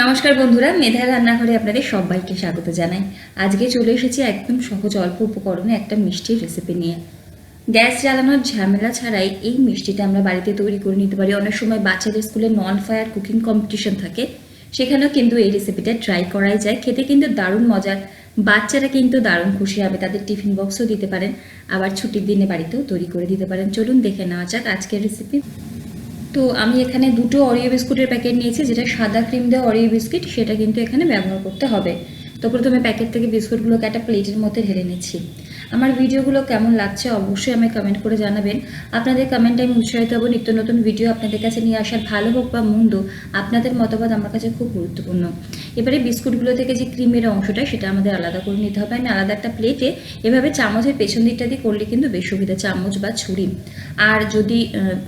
নমস্কার বন্ধুরা মেধা রান্নাঘরে আপনাদের সবাইকে স্বাগত জানাই। আজকে চলে এসেছি একদম সহজ, অল্প উপকরণে একটা মিষ্টির রেসিপি নিয়ে। গ্যাস জ্বালানোর ঝামেলা ছাড়াই এই মিষ্টিটা আমরা বাড়িতে তৈরি করে নিতে পারি। অনেক সময় বাচ্চাদের স্কুলে নন ফায়ার কুকিং কম্পিটিশন থাকে, সেখানেও কিন্তু এই রেসিপিটা ট্রাই করাই যায়। খেতে কিন্তু দারুণ মজার, বাচ্চারা কিন্তু দারুণ খুশি হবে। তাদের টিফিন বক্সও দিতে পারেন, আবার ছুটির দিনে বাড়িতেও তৈরি করে দিতে পারেন। চলুন দেখে নেওয়া যাক আজকের রেসিপি তো আমি এখানে দুটো অরিও বিস্কুটের প্যাকেট নিয়েছি, যেটা সাদা ক্রিম দেওয়া অরিও বিস্কিট, সেটা কিন্তু এখানে ব্যবহার করতে হবে। তো প্রথমে প্যাকেট থেকে বিস্কুটগুলোকে একটা প্লেটের মধ্যে ঢেলে নিচ্ছি। আমার ভিডিওগুলো কেমন লাগছে অবশ্যই আমায় কমেন্ট করে জানাবেন। আপনাদের কমেন্টে আমি উৎসাহিত হব। নিত্য নতুন ভিডিও আপনাদের কাছে নিয়ে আসার ভালো হোক বা মন্দ, আপনাদের মতামত আমার কাছে খুব গুরুত্বপূর্ণ। এবারে বিস্কুটগুলো থেকে যে ক্রিমের অংশটা, সেটা আমাদের আলাদা করে নিতে হবে। আমি আলাদা একটা প্লেটে এভাবে চামচের পেছন দিকটা দিয়ে করলে কিন্তু বেশ সুবিধা, চামচ বা ছুরি। আর যদি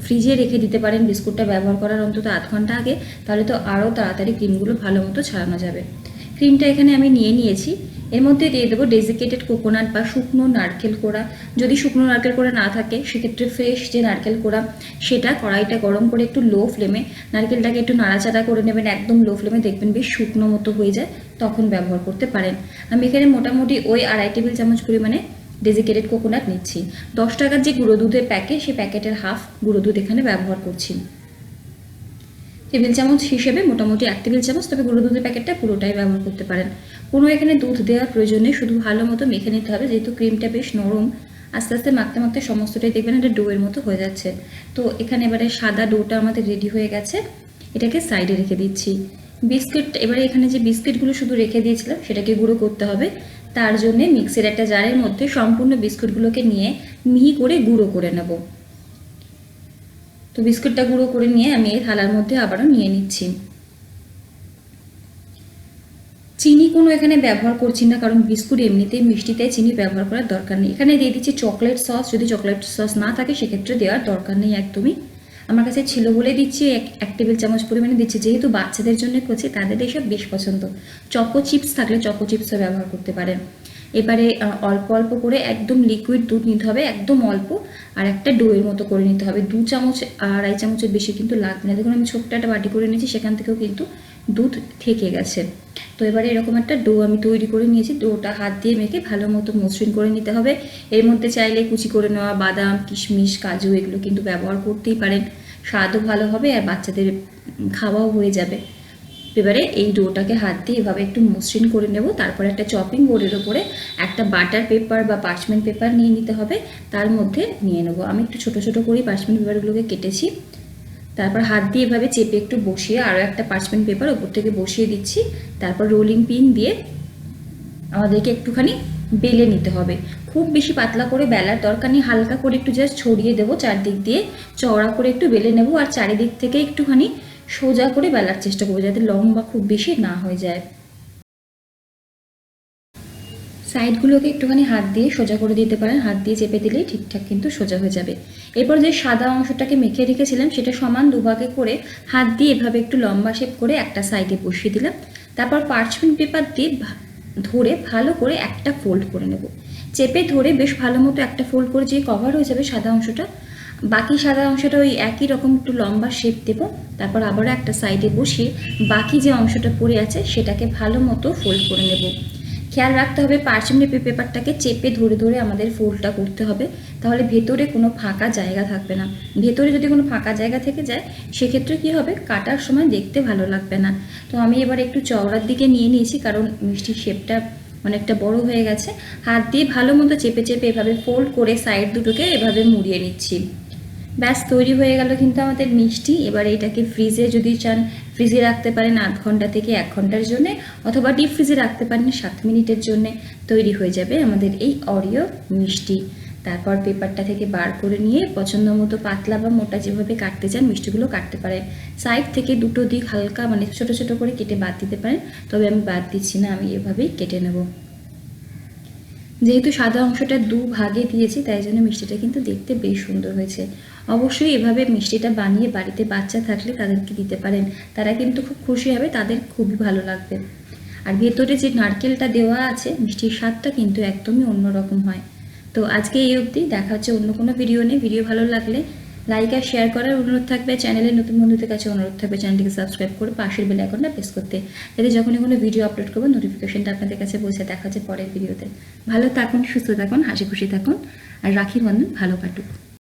ফ্রিজে রেখে দিতে পারেন বিস্কুটটা ব্যবহার করার অন্তত আধ ঘণ্টা আগে, তাহলে তো আরও তাড়াতাড়ি ক্রিমগুলো ভালো মতো ছাড়ানো যাবে। ক্রিমটা এখানে আমি নিয়ে নিয়েছি। এর মধ্যে দিয়ে দেবো ডেজিকেটেড কোকোনাট বা শুকনো নারকেল কোড়া। যদি শুকনো নারকেল কোড়া না থাকে, সেক্ষেত্রে ফ্রেশ যে নারকেল কোড়া, সেটা কড়াইটা গরম করে একটু লো ফ্লেমে নারকেলটাকে একটু নাড়াচাড়া করে নেবেন, একদম লো ফ্লেমে দেখবেন বেশ শুকনো মতো হয়ে যায়, তখন ব্যবহার করতে পারেন। আমি এখানে মোটামুটি ওই আড়াই টেবিল চামচ পরিমাণে ডেজিকেটেড কোকোনাট নিচ্ছি। দশ টাকার যে গুঁড়ো দুধের প্যাকেট, সেই প্যাকেটের হাফ গুঁড়ো দুধ এখানে ব্যবহার করছি। টেবিল চামচ হিসেবে মোটামুটি এক টেবিল চামচ, তবে গুঁড়ো দুধের প্যাকেটটা পুরোটাই ব্যবহার করতে পারেন। কোনো এখানে দুধ দেওয়ার প্রয়োজনে শুধু ভালো মতো মেখে নিতে হবে, যেহেতু ক্রিমটা বেশ নরম। আস্তে আস্তে মাখতে মাখতে সমস্তটাই দেখবেন এটা ডোয়ের মতো হয়ে যাচ্ছে। তো এখানে এবারে সাদা ডোটা আমাদের রেডি হয়ে গেছে। এটাকে সাইডে রেখে দিচ্ছি। বিস্কিট, এবারে এখানে যে বিস্কিটগুলো শুধু রেখে দিয়েছিলাম, সেটাকে গুঁড়ো করতে হবে। তার জন্যে মিক্সির একটা জারের মধ্যে সম্পূর্ণ বিস্কুটগুলোকে নিয়ে মিহি করে গুঁড়ো করে নেব। তো বিস্কুটটা গুঁড়ো করে নিয়ে আমি এই থালার মধ্যে আবারও নিয়ে নিচ্ছি। চিনি কোনো এখানে ব্যবহার করছি না, কারণ বিস্কুট এমনিতেই মিষ্টিতে চিনি ব্যবহার করার দরকার নেই। এখানে দিয়ে দিচ্ছি চকলেট সস, যদি চকলেট সস না থাকে সেক্ষেত্রে দেওয়ার দরকার নেই একদমই। আমার কাছে ছিল বলে দিচ্ছি, এক এক টেবিল চামচ পরিমাণে দিচ্ছি। যেহেতু বাচ্চাদের জন্য করছি, তাদের এসব বেশ পছন্দ। চকো চিপস থাকলে চকো চিপসও ব্যবহার করতে পারেন। এবারে অল্প অল্প করে একদম লিকুইড দুধ নিতে হবে, একদম অল্প, আর একটা ডোয়ের মতো করে নিতে হবে। দু চামচ, আড়াই চামচের বেশি কিন্তু লাগবে না। দেখুন, আমি ছোট্ট একটা বাটি করে নিয়েছি সেখান থেকেও কিন্তু দুধ থেকে গেছে। তো এবারে এরকম একটা ডো আমি তৈরি করে নিয়েছি। ডোটা হাত দিয়ে মেখে ভালো মতো মসৃণ করে নিতে হবে। এর মধ্যে চাইলে কুচি করে নেওয়া বাদাম, কিশমিশ, কাজু, এগুলো কিন্তু ব্যবহার করতেই পারেন। স্বাদও ভালো হবে আর বাচ্চাদের খাওয়াও হয়ে যাবে। এবারে এই ডোটাকে হাত দিয়ে এভাবে একটু মসৃণ করে নেব। তারপরে একটা চপিং বোর্ডের ওপরে একটা বাটার পেপার বা পার্চমেন্ট পেপার নিয়ে নিতে হবে। তার মধ্যে নিয়ে নেব। আমি একটু ছোট ছোট করে পার্চমেন্ট পেপারগুলোকে কেটেছি। তারপর হাত দিয়ে এভাবে চেপে একটু বসিয়ে আরও একটা পার্চমেন্ট পেপার ওপর থেকে বসিয়ে দিচ্ছি। তারপর রোলিং পিন দিয়ে আমাদেরকে একটুখানি বেলে নিতে হবে। খুব বেশি পাতলা করে বেলার দরকার নেই। হালকা করে একটু জাস্ট ছড়িয়ে দেবো চারদিক দিয়ে। চওড়া করে একটু বেলে নেব। আর চারিদিক থেকে একটুখানি সোজা করে বেলার চেষ্টা করব যাতে লম্বা খুব বেশি না হয়ে যায়। সাইডগুলোকে একটুখানি হাত দিয়ে সোজা করে দিতে পারেন। হাত দিয়ে চেপে দিলেই ঠিকঠাক কিন্তু সোজা হয়ে যাবে। এরপর যে সাদা অংশটাকে মেখে রেখেছিলাম, সেটা সমান দুভাগে করে হাত দিয়ে এভাবে একটু লম্বা শেপ করে একটা সাইডে বসিয়ে দিলাম। তারপর পার্চমেন্ট পেপার দিয়ে ধরে ভালো করে একটা ফোল্ড করে নেব। চেপে ধরে বেশ ভালো মতো একটা ফোল্ড করে যে কভার হয়ে যাবে সাদা অংশটা বাকি সাদা অংশটা ওই একই রকম একটু লম্বা শেপ দেব। তারপর আবারও একটা সাইডে বসিয়ে বাকি যে অংশটা পড়ে আছে সেটাকে ভালো মতো ফোল্ড করে নেব। খেয়াল রাখতে হবে পার্চমেন্ট পেপারটাকে চেপে ধরে ধরে আমাদের ফোল্ডটা করতে হবে। তাহলে ভেতরে কোনো ফাঁকা জায়গা থাকবে না। ভেতরে যদি কোনো ফাঁকা জায়গা থেকে যায়, সেক্ষেত্রে কি হবে? কাটার সময় দেখতে ভালো লাগবে না। তো আমি এবার একটু চওড়ার দিকে নিয়ে নিয়েছি, কারণ মিষ্টির শেপটা অনেকটা বড় হয়ে গেছে। হাত দিয়ে ভালো মতো চেপে চেপে এভাবে ফোল্ড করে সাইড দুটোকে এভাবে মুড়িয়ে নিচ্ছি। ব্যাস, তৈরি হয়ে গেল কিন্তু আমাদের মিষ্টি। এবার এটাকে ফ্রিজে যদি চান ফ্রিজে রাখতে পারেন আধ ঘণ্টা থেকে এক ঘণ্টার জন্য, অথবা ডিপ ফ্রিজে রাখতে পারেন সাত মিনিটের জন্য তৈরি হয়ে যাবে আমাদের এই অরিও মিষ্টি। তারপর পেপারটা থেকে বার করে নিয়ে পছন্দ মতো পাতলা বা মোটা যেভাবে কাটতে চান, মিষ্টিগুলো কাটতে পারেন। সাইড থেকে দুটো দিক হালকা মানে ছোট ছোট করে কেটে বাদ দিতে পারেন, তবে আমি বাদ দিচ্ছি না, আমি এভাবেই কেটে নেব। যেহেতু সাদা অংশটা দু ভাগে দিয়েছি, তাই জন্য মিষ্টিটা কিন্তু দেখতে বেশ সুন্দর হয়েছে। অবশ্যই এভাবে মিষ্টিটা বানিয়ে বাড়িতে বাচ্চা থাকলে তাদেরকে দিতে পারেন। তারা কিন্তু খুব খুশি হবে, তাদের খুবই ভালো লাগবে। আর ভেতরে যে নারকেলটা দেওয়া আছে, মিষ্টির স্বাদটা কিন্তু একদমই অন্যরকম হয়। তো আজকে এই অবধি, দেখা হচ্ছে অন্য কোনো ভিডিও নেই ভিডিও ভালো লাগলে লাইক আর শেয়ার করার অনুরোধ থাকবে। চ্যানেলে নতুন বন্ধুদের কাছে অনুরোধ থাকবে চ্যানেলটিকে সাবস্ক্রাইব করে পাশের বেল আইকনটা প্রেস করতে। যাতে যখনই কোনো ভিডিও আপলোড করব নোটিফিকেশনটা আপনাদের কাছে পৌঁছে দেখা হচ্ছে পরের ভিডিওতে ভালো থাকুন, সুস্থ থাকুন, হাসি খুশি থাকুন। আর রাখি বন্ধন, ভালো কাটুক।